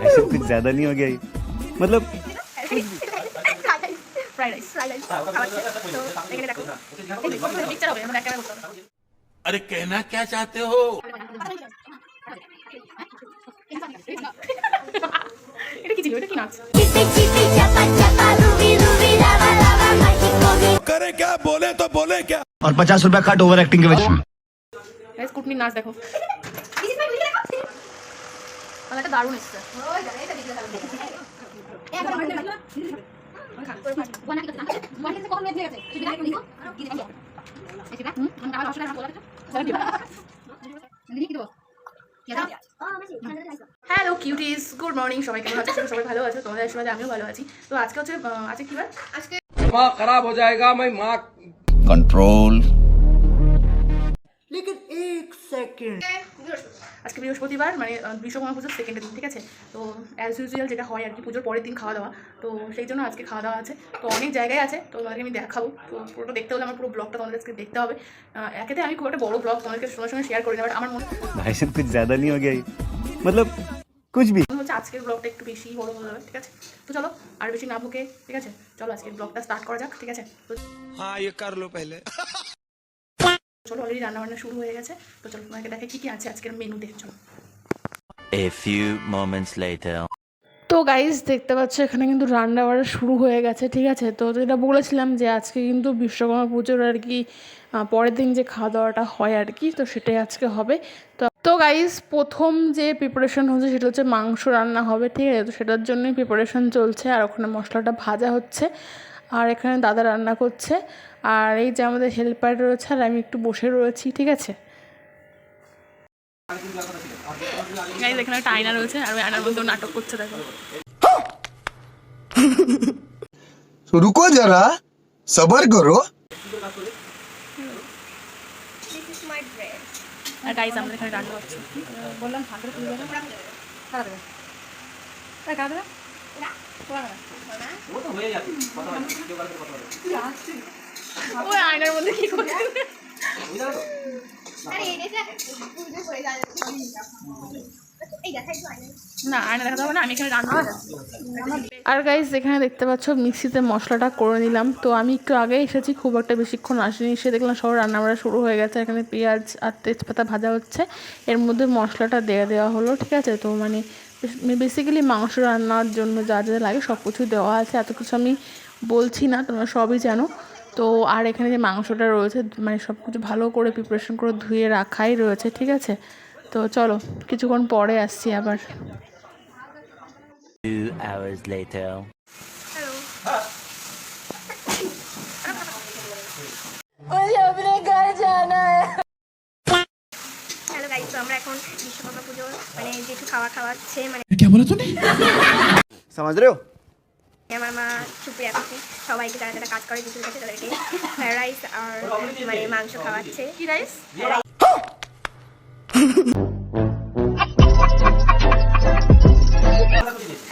ऐसे कुछ ज्यादा नहीं हो गया ये? मतलब ফ্রাইড রাইস ফ্রাইড রাইস খাওয়াচ্ছে তো এখানে দেখো পিকচার হবে আমরা ক্যামেরা করতে হবে अरे कहना क्या चाहते हो এটা কি ছিল এটা কি নাচ करे क्या बोले तो बोले क्या और पचास रुपया कट ओवर एक्टिंग के वजह से গাইস কুটনির নাচ দেখো আমার একটা দারুণ এসছে হ্যালো কিউটিস গুড মর্নিং সবাই কেমন আছো সবাই ভালো আছো তোমাদের আশীর্বাদে আমিও ভালো আছি তো আজকে হচ্ছে আহ, আজকে কি বার আজকে दिमाग खराब हो जाएगा मैं माँ कंट्रोल আজকে বৃহস্পতিবার মানে আহ, বিশ্বকর্মা পুজোর সেকেন্ডের দিন ঠিক আছে তো অ্যাজ ইউজুয়াল যেটা হয় আর কি পুজোর পরের দিন খাওয়া দাওয়া তো সেই জন্য আজকে খাওয়া দাওয়া আছে তো অনেক জায়গায় আছে তো তোমাদেরকে আমি দেখাবো তো পুরোটা দেখতে হলে আমার পুরো ব্লগটা তোমাদের আজকে দেখতে হবে আহ, একেতে আমি খুব একটা বড় ব্লগ তোমাদেরকে সঙ্গে সঙ্গে শেয়ার করি না বাট আমার মনে भाई साहब कुछ ज्यादा नहीं हो गया ये? কুচবি। হচ্ছে আজকের ব্লগটা একটু বেশি বড় হয়ে যাবে ঠিক আছে? তো চলো আর বেশি না ভুকে ঠিক আছে? চলো আজকের ব্লগটা স্টার্ট করা যাক ঠিক আছে? হ্যাঁ ইয়ে কর লো পেলে চলো অলরেডি রান্না বান্না শুরু হয়ে গেছে। তো চলো তোমাকে দেখে কি কি আছে আজকের মেনুতে চলো। A few moments later. তো গাইজ দেখতে পাচ্ছ এখানে কিন্তু রান্না বাড়া শুরু হয়ে গেছে ঠিক আছে? তো যেটা বলেছিলাম যে আজকে কিন্তু বিশ্বকর্মা পুজোর আর কি পরের দিন যে খাওয়া দাওয়াটা হয় আর কি তো সেটাই আজকে হবে। তো তো গাইজ প্রথম যে প্রিপারেশন হচ্ছে সেটা হচ্ছে মাংস রান্না হবে, ঠিক আছে? তো সেটার জন্যই প্রিপারেশন চলছে। আর ওখানে মশলাটা ভাজা হচ্ছে। আর এখানে দাদা রান্না করছে। আর এই যে আমাদের হেল্পার রয়েছে, আর আমি একটু বসে রয়েছি, ঠিক আছে? এখানে রয়েছে, আর আমি নাটক করছে, দেখো। রুকো যারা সবার করো। আর গাইজ আমাদের এখানে রান্না হচ্ছে। বললাম ফাঁকা তুলে দেবে। কারা দেবে। এই কারা দেবে ওই আয়নার মধ্যে কি করছে? আর গাইজ এখানে দেখতে পাচ্ছ, মিক্সিতে মশলাটা করে নিলাম। তো আমি একটু আগে এসেছি, খুব একটা বেশিক্ষণ আসিনি। এসে দেখলাম সব রান্নাবাড়া শুরু হয়ে গেছে। এখানে পেঁয়াজ আর তেজপাতা ভাজা হচ্ছে। এর মধ্যে মশলাটা দেওয়া দেওয়া হলো, ঠিক আছে? তো মানে বেসিক্যালি মাংস রান্নার জন্য যা যা লাগে সব কিছু দেওয়া আছে। এত কিছু আমি বলছি না, তোমরা সবই জানো। তো আর এখানে যে মাংসটা রয়েছে মানে সব কিছু ভালো করে প্রিপারেশন করে ধুয়ে রাখাই রয়েছে, ঠিক আছে? তো চলো কিছুক্ষণ পরে আসছি আবার। আমরা এখন বিশ্বকর্মা মানে খাওয়াচ্ছে মানে আমার মা সবাইকে কাজ করে কিছু রাইস আর মানে মাংস খাওয়াচ্ছে। কি রাইস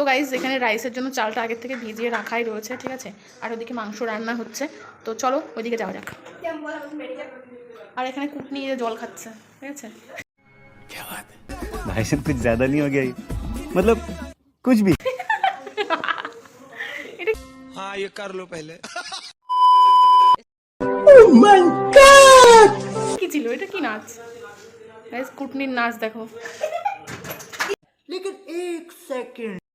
তো গাইজ এখানে রাইসের জন্য চালটা আগের থেকে ভিজিয়ে রাখাই রয়েছে ঠিক আছে আর ওদিকে মাংস রান্না হচ্ছে তো চলো ওইদিকে যাওয়া যাক আর এখানে কুটনি যে জল খাচ্ছে ঠিক আছে भाई साहब कुछ ज्यादा नहीं हो गया ये? मतलब कुछ भी हाँ ये कर लो पहले কি ছিল এটা কি নাচ গাইজ কুটনির নাচ দেখো না না না,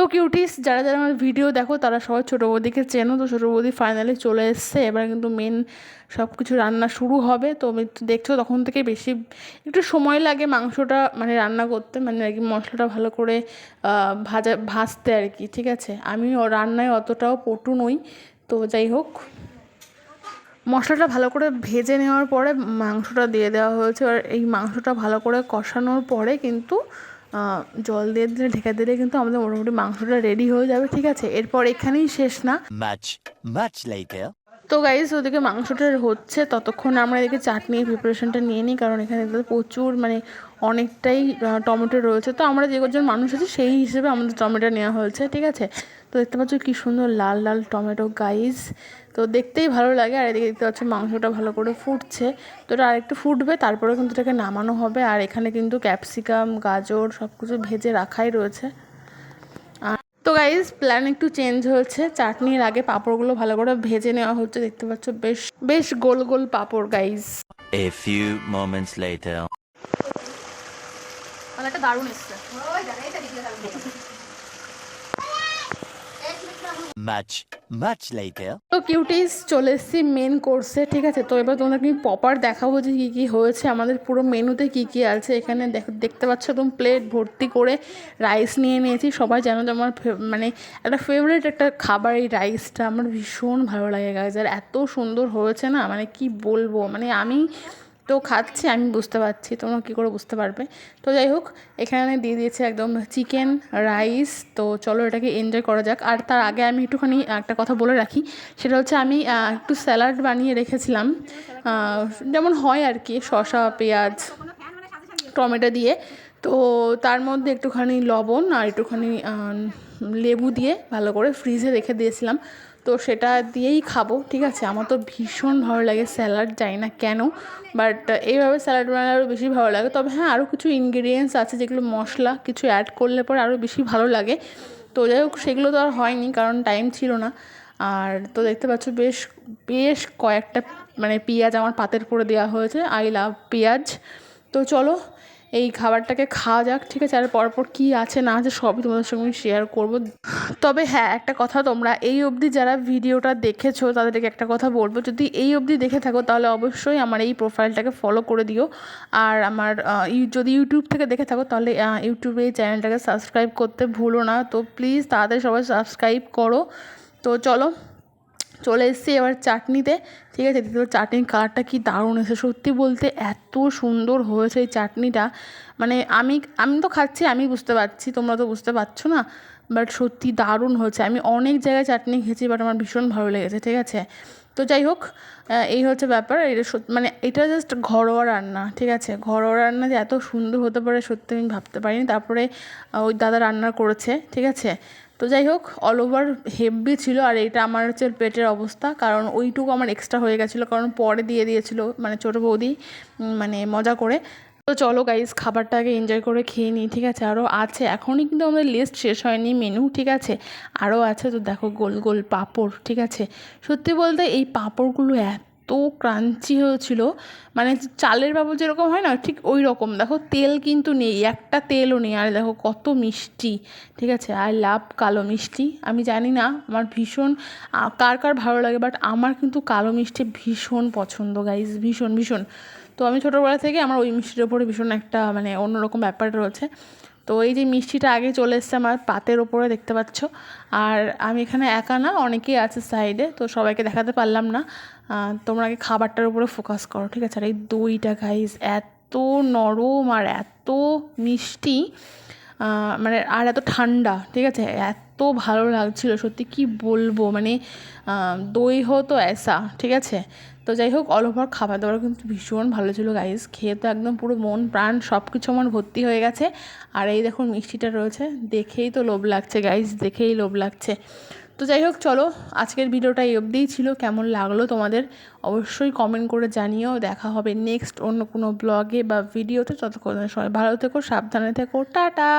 তো কিউটিস যারা যারা আমার ভিডিও দেখো, তারা সবাই ছোটো বৌদিকে চেনো। তো ছোটো বৌদি ফাইনালি চলে এসছে। এবার কিন্তু মেন সব কিছু রান্না শুরু হবে। তো আমি দেখছ, তখন থেকে বেশি একটু সময় লাগে মাংসটা মানে রান্না করতে। মানে আর কি মশলাটা ভালো করে ভাজা, ভাজতে আর কি, ঠিক আছে? আমি রান্নায় অতটাও পটু নই। তো যাই হোক, মশলাটা ভালো করে ভেজে নেওয়ার পরে মাংসটা দিয়ে দেওয়া হয়েছে। আর এই মাংসটা ভালো করে কষানোর পরে কিন্তু জল দিয়ে দিলে ঢেকে দিলে কিন্তু আমাদের মোটামুটি মাংসটা রেডি হয়ে যাবে ঠিক আছে? এরপর এখানেই শেষ না। তো গাইজ ওদিকে মাংসটা হচ্ছে ততক্ষণ আমরা এদিকে চাটনি প্রিপারেশনটা নিয়ে নিই কারণ এখানে প্রচুর মানে অনেকটাই টমেটো রয়েছে। তো আমরা যে কজন মানুষ আছি সেই হিসেবে আমাদের টমেটো নেওয়া হয়েছে ঠিক আছে? তো দেখতে পাচ্ছ কি সুন্দর লাল লাল টমেটো গাইস তো দেখতেই ভালো লাগে আর এদিকে দেখতে পাচ্ছ মাংসটা ভালো করে ফুটছে। তো এটা আরেকটু ফুটবে তারপরে কিন্তু এটাকে নামানো হবে। আর এখানে কিন্তু ক্যাপসিকাম গাজর সব কিছু ভেজে রাখাই রয়েছে। তো গাইজ প্ল্যান একটু চেঞ্জ হয়েছে। চাটনির আগে পাঁপড়গুলো ভালো করে ভেজে নেওয়া হচ্ছে। দেখতে পাচ্ছ বেশ বেশ গোল গোল পাঁপড় guys A few moments later. একটা দারুণ এসছে। Much, much later. তো কিউটিস চলে এসেছি মেন কোর্সে ঠিক আছে? তো এবার তোমাদেরকে আমি প্রপার দেখাবো যে কী কী হয়েছে। আমাদের পুরো মেনুতে কী কী আছে। এখানে দেখ- দেখতে পাচ্ছ একদম প্লেট ভর্তি করে রাইস নিয়ে নিয়েছি। সবাই জানো যে আমার মানে একটা ফেভারিট একটা খাবার এই রাইসটা আমার ভীষণ ভালো লাগে গাইজ আর এত সুন্দর হয়েছে না? মানে কি বলব? মানে আমি তো খাচ্ছি, আমি বুঝতে পারছি, তোমরা কী করে বুঝতে পারবে? তো যাই হোক, এখানে দিয়ে দিয়েছে একদম চিকেন রাইস তো চলো এটাকে এনজয় করা যাক। আর তার আগে আমি একটুখানি একটা কথা বলে রাখি, সেটা হচ্ছে আমি একটু স্যালাড বানিয়ে রেখেছিলাম। যেমন হয় আর কি, শসা, পেঁয়াজ, টমেটো দিয়ে। তো তার মধ্যে একটুখানি লবণ আর একটুখানি লেবু দিয়ে ভালো করে ফ্রিজে রেখে দিয়েছিলাম। তো সেটা দিয়েই খাব, ঠিক আছে? আমার তো ভীষণ ভালো লাগে স্যালাড, জানি না কেন বাট এইভাবে স্যালাড বানালে আরও বেশি ভালো লাগে। তবে হ্যাঁ আরও কিছু ইনগ্রিডিয়েন্টস আছে যেগুলো মশলা কিছু অ্যাড করলে পরে আরও বেশি ভালো লাগে। তো যাই হোক, সেগুলো তো আর হয়নি কারণ টাইম ছিল না। আর তো দেখতে পাচ্ছ বেশ বেশ কয়েকটা মানে পেঁয়াজ আমার পাতের উপরে দেওয়া হয়েছে। আই লাভ পেঁয়াজ। তো চলো এই খাবারটাকে খাওয়া যাক, ঠিক আছে? আর পরপর কী আছে, না আছে, সবই তোমাদের সঙ্গে আমি শেয়ার করব। তবে হ্যাঁ একটা কথা তোমরা, এই অবধি যারা ভিডিওটা দেখেছ, তাদেরকে একটা কথা বলব। যদি এই অবধি দেখে থাকো, তাহলে অবশ্যই আমার এই প্রোফাইলটাকে ফলো করে দিও। আর আমার যদি ইউটিউব থেকে দেখে থাকো, তাহলে ইউটিউবে এই চ্যানেলটাকে সাবস্ক্রাইব করতে ভুলো না। তো প্লিজ তাড়াতাড়ি সবাই সাবস্ক্রাইব করো। তো চলো চলে এসেছি এবার চাটনিতে। ঠিক আছে দ্বিতীয় চাটনির কালারটা কি দারুণ এসে সত্যি বলতে এত সুন্দর হয়েছে এই চাটনিটা। মানে আমি আমি তো খাচ্ছি, আমি বুঝতে পারছি, তোমরা তো বুঝতে পারছ না। বাট সত্যি দারুণ হয়েছে। আমি অনেক জায়গায় চাটনি খেয়েছি, বাট আমার ভীষণ ভালো লেগেছে, ঠিক আছে? তো যাই হোক এই হচ্ছে ব্যাপার। এটা মানে এটা জাস্ট ঘরোয়া রান্না, ঠিক আছে? ঘরোয়া রান্না যে এত সুন্দর হতে পারে, সত্যি আমি ভাবতে পারিনি। তারপরে ওই দাদা রান্না করেছে, ঠিক আছে? তো যাই হোক অল ওভার হেভি ছিল আর এটা আমার হচ্ছে পেটের অবস্থা। কারণ ওইটুকু আমার এক্সট্রা হয়ে গেছিল, কারণ পরে দিয়ে দিয়েছিল মানে ছোটো বৌদি মানে মজা করে। তো চলো গাইজ খাবারটাকে এনজয় করে খেয়ে নিই, ঠিক আছে? আরও আছে, এখনই কিন্তু আমাদের লিস্ট শেষ হয়নি মেনু ঠিক আছে? আরও আছে, তো দেখো গোল গোল পাঁপড়, ঠিক আছে? সত্যি বলতে এই পাঁপড়গুলো এত ক্রাঞ্চি হয়েছিল। মানে চালের পাঁপড় যেরকম হয় না, ঠিক ওই রকম দেখো তেল কিন্তু নেই, একটা তেলও নেই। আর দেখো কত মিষ্টি, ঠিক আছে? আই লাভ কালো মিষ্টি। আমি জানি না আমার ভীষণ কার কার ভালো লাগে বাট আমার কিন্তু কালো মিষ্টি ভীষণ পছন্দ গাইজ ভীষণ ভীষণ। তো আমি ছোটোবেলা থেকে আমার ওই মিষ্টির ওপরে ভীষণ একটা মানে অন্যরকম ব্যাপার রয়েছে। তো এই যে মিষ্টিটা আগে চলে এসছে আমার পাতের ওপরে, দেখতে পাচ্ছ? আর আমি এখানে একা না, অনেকেই আছে সাইডে তো সবাইকে দেখাতে পারলাম না। তোমরা আগে খাবারটার উপরে ফোকাস করো, ঠিক আছে? আর এই দইটা গাইজ এত নরম আর এত মিষ্টি। মানে আর এত ঠান্ডা, ঠিক আছে? এত ভালো লাগছিল, সত্যি কি বলব? মানে দই হতো এসা, ঠিক আছে? তো যাই হোক অল ওভার খাবার দাবার কিন্তু ভীষণ ভালো ছিল গাইস খেয়ে তো একদম পুরো মন, প্রাণ সব কিছু আমার ভর্তি হয়ে গেছে। আর এই দেখুন, মিষ্টিটা রয়েছে। দেখেই তো লোভ লাগছে গাইস দেখেই লোভ লাগছে। তো যাই হোক, চলো আজকের ভিডিওটা এই অবধিই ছিল। কেমন লাগল তোমাদের অবশ্যই কমেন্ট করে জানিও। দেখা হবে নেক্সট অন্য কোনো ব্লগে বা ভিডিওতে ততক্ষণ সবাই ভালো থেকো, সাবধানে থেকো। টাটা!